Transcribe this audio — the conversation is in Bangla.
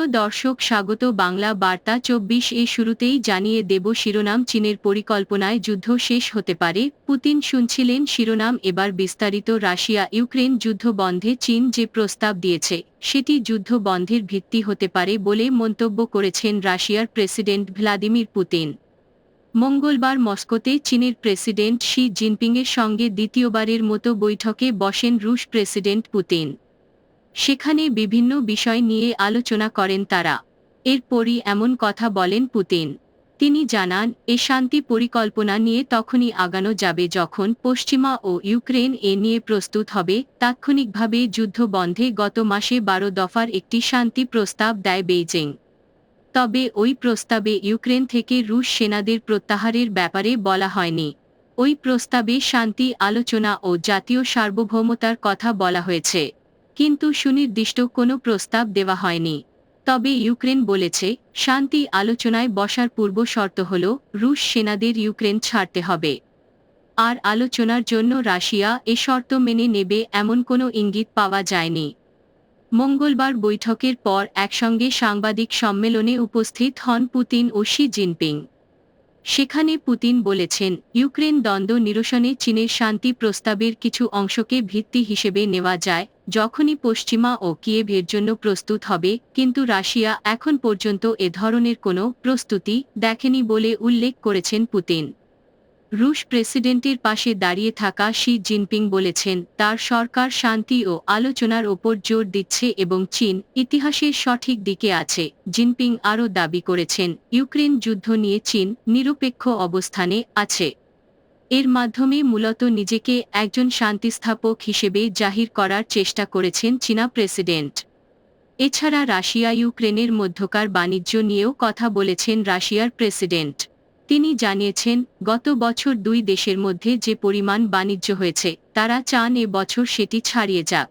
প্রিয় দর্শক, স্বাগত বাংলা বার্তা চব্বিশ এ শুরুতেই জানিয়ে দেব শিরোনাম, চীনের পরিকল্পনায় যুদ্ধ শেষ হতে পারে। পুতিন শুনছিলেন শিরোনাম, এবার বিস্তারিত। রাশিয়া, ইউক্রেন যুদ্ধ বন্ধে চীন যে প্রস্তাব দিয়েছে, সেটি যুদ্ধ বন্ধের ভিত্তি হতে পারে বলে মন্তব্য করেছেন রাশিয়ার প্রেসিডেন্ট ভ্লাদিমির পুতিন। মঙ্গলবার মস্কোতে চীনের প্রেসিডেন্ট শি জিনপিংয়ের সঙ্গে দ্বিতীয়বারের মতো বৈঠকে বসেন রুশ প্রেসিডেন্ট পুতিন। সেখানে বিভিন্ন বিষয় নিয়ে আলোচনা করেন তারা। এরপরই এমন কথা বলেন পুতিন। তিনি জানান, এ শান্তি পরিকল্পনা নিয়ে তখনই আগানো যাবে যখন পশ্চিমা ও ইউক্রেন এ নিয়ে প্রস্তুত হবে। তাৎক্ষণিকভাবে যুদ্ধ বন্ধে গত মাসে বারো দফার একটি শান্তি প্রস্তাব দেয় বেইজিং। তবে ওই প্রস্তাবে ইউক্রেন থেকে রুশ সেনাদের প্রত্যাহারের ব্যাপারে বলা হয়নি। ওই প্রস্তাবে শান্তি আলোচনা ও জাতীয় সার্বভৌমতার কথা বলা হয়েছে। কিন্তু সুনির্দিষ্ট কোনো প্রস্তাব দেওয়া হয়নি। তবে ইউক্রেন বলেছে, শান্তি আলোচনায় বসার পূর্ব শর্ত হল, রুশ সেনাদের ইউক্রেন ছাড়তে হবে। আর আলোচনার জন্য রাশিয়া এ শর্ত মেনে নেবে এমন কোনো ইঙ্গিত পাওয়া যায়নি। মঙ্গলবার বৈঠকের পর একসঙ্গে সাংবাদিক সম্মেলনে উপস্থিত হন পুতিন ও শি জিনপিং। সেখানে পুতিন বলেছেন, ইউক্রেন দ্বন্দ্ব নিরসনে চীনের শান্তি প্রস্তাবের কিছু অংশকে ভিত্তি হিসেবে নেওয়া যায়, যখনই পশ্চিমা ও কিয়েভের জন্য প্রস্তুত হবে, কিন্তু রাশিয়া এখন পর্যন্ত এ ধরনের কোনো প্রস্তুতি দেখেনি বলে উল্লেখ করেছেন পুতিন। রুশ প্রেসিডেন্টের পাশে দাঁড়িয়ে থাকা শি জিনপিং বলেছেন, তার সরকার শান্তি ও আলোচনার ওপর জোর দিচ্ছে এবং চীন ইতিহাসের সঠিক দিকে আছে, জিনপিং আরও দাবি করেছেন, ইউক্রেন যুদ্ধ নিয়ে চীন নিরপেক্ষ অবস্থানে আছে। এর মাধ্যমে মূলত নিজেকে একজন শান্তিস্থাপক হিসেবে জাহির করার চেষ্টা করেছেন চীনা প্রেসিডেন্ট। এছাড়া রাশিয়া ইউক্রেনের মধ্যকার বাণিজ্য নিয়েও কথা বলেছেন রাশিয়ার প্রেসিডেন্ট। তিনি জানিয়েছেন, গত বছর দুই দেশের মধ্যে যে পরিমাণ বাণিজ্য হয়েছে, তারা চান এ বছর সেটি ছাড়িয়ে যাক।